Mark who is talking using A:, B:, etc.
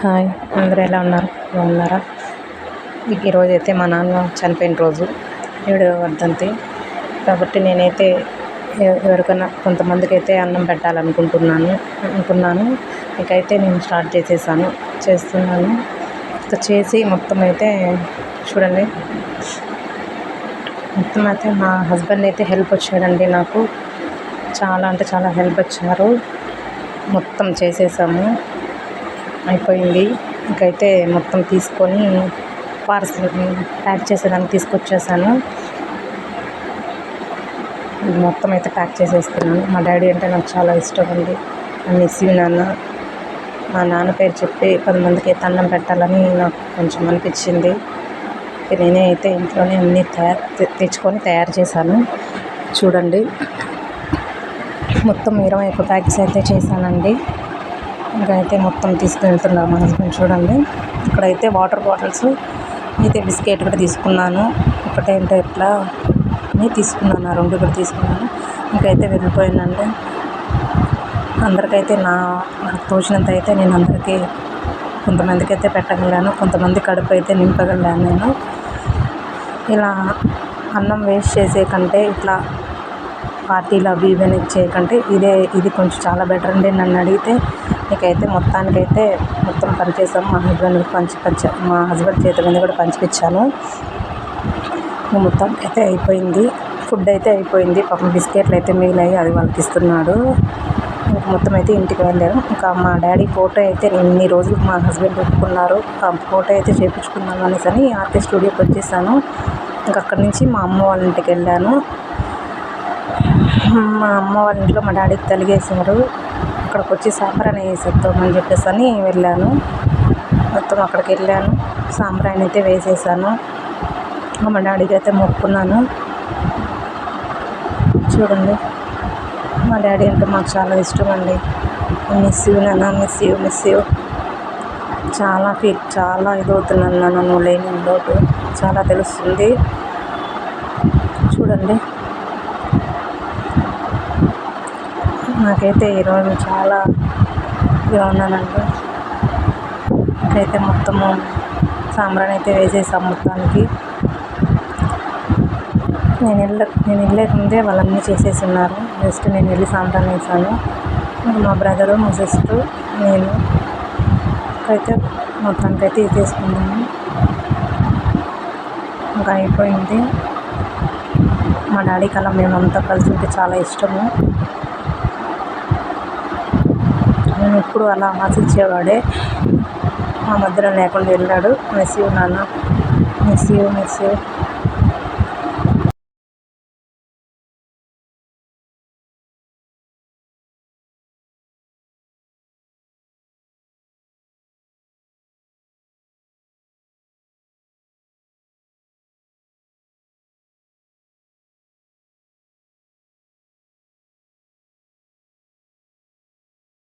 A: Hi అందరూ ఎలా ఉన్నారు? బాగున్నారా? ఈరోజు అయితే మా నాన్న చనిపోయిన రోజు ఏడవ వర్ధంతి. కాబట్టి నేనైతే ఎవరికైనా కొంతమందికి అయితే అన్నం పెట్టాలనుకుంటున్నాను అనుకున్నాను. ఇకైతే నేను స్టార్ట్ చేసేసాను చేస్తున్నాను. చేసి మొత్తం అయితే చూడండి. మొత్తం అయితే మా హస్బెండ్ అయితే హెల్ప్ వచ్చాడండి నాకు. చాలా అంటే చాలా హెల్ప్ వచ్చారు. మొత్తం చేసేసాము. అయిపోయింది. ఇంకైతే మొత్తం తీసుకొని పార్సల్ ప్యాక్ చేసేదానికి తీసుకొచ్చేసాను. ఇది మొత్తం అయితే ప్యాక్ చేసేస్తున్నాను. మా డాడీ అంటే నాకు చాలా ఇష్టం అండి. మిస్ యూ నాన్న మా నాన్న పేరు చెప్పి పది మందికి అయితే అన్నం పెట్టాలని నాకు కొంచెం అనిపించింది. నేనే అయితే ఇంట్లోనే అన్నీ తయారు తెచ్చుకొని తయారు చేశాను. చూడండి. మొత్తం ఇరవై ఒక ప్యాకెట్స్ అయితే చేశానండి. ఇంకా అయితే మొత్తం తీసుకెళ్తున్నారు మా హస్బెండ్ చూడండి. ఇక్కడైతే వాటర్ బాటిల్స్ అయితే బిస్కెట్ కూడా తీసుకున్నాను. ఒకటేంటో ఇట్లా అని తీసుకున్నాను ఆ రెండు కూడా తీసుకున్నాను. ఇంకైతే వెళ్ళిపోయానండి. అందరికైతే నా నాకు తోచినంత అయితే నేను అందరికీ కొంతమందికి అయితే పెట్టగలను కొంతమంది కడుపు అయితే నింపగలను నేను. ఇలా అన్నం వేస్ట్ చేసే కంటే ఇట్లా పార్టీలు అవి ఇవన్నీ చేయకంటే ఇదే ఇది కొంచెం చాలా బెటర్ అండి నన్ను అడిగితే. నీకైతే మొత్తానికైతే మొత్తం పనిచేసాము మా హస్బెండ్ పంచి పంచ మా హస్బెండ్ చేతి మీద కూడా పంచిపించాను మొత్తం అయితే అయిపోయింది. ఫుడ్ అయితే అయిపోయింది. పాపం బిస్కెట్లు అయితే మిగిలాయి అది వాళ్ళకి ఇస్తున్నాడు. మొత్తం అయితే ఇంటికి వెళ్ళారు. ఇంకా మా డాడీ ఫోటో అయితే ఇన్ని రోజులు మా హస్బెండ్ ఒప్పుకున్నారు. ఫోటో అయితే చేయించుకుందాం అనేసి అని ఆర్కే స్టూడియోకి వచ్చేసాను. ఇంకా అక్కడి నుంచి మా అమ్మ వాళ్ళ ఇంటికి వెళ్ళాను. మా అమ్మ వాళ్ళ ఇంట్లో మా డాడీకి తలిగేశారు. అక్కడికి వచ్చి సాంబ్రాణి వేసేద్దామని చెప్పేసి అని వెళ్ళాను. మొత్తం అక్కడికి వెళ్ళాను. సాంబ్రాణి అయితే వేసేసాను. మా డాడీకి అయితే మొక్కున్నాను. చూడండి. మా డాడీ అంటే మాకు చాలా ఇష్టం అండి. మిస్ యూ నాన్న. మిస్ యూ మిస్ యూ చాలా ఫీల్ చాలా ఇదవుతున్నాను నాన్న. నువ్వు లేని లోటు. చాలా తెలుస్తుంది. చూడండి. నాకైతే ఈరోజు చాలా ఇదిగా ఉన్నానండి ఇక్కడైతే మొత్తము సాంబ్రాణి అయితే వేసేసాం మొత్తానికి. నేను వెళ్ళ నేను వెళ్ళే ముందే వాళ్ళన్నీ చేసేసి ఉన్నారు జస్ట్ నేను వెళ్ళి సాంబ్రాన్ వేసాను. మా బ్రదరు మా సిస్టర్ నేను అయితే మొత్తానికి అయితే ఇది చేసుకున్నాను ఇంకా అయిపోయింది. మా డాడీకి అలా మేమంతా కలిసి ఉంటే చాలా ఇష్టము. ఎప్పుడు అలా ఆశించేవాడే. మా మధ్యలో లేకుండా వెళ్ళాడు. మిస్ యూ నాన్న. Miss you miss you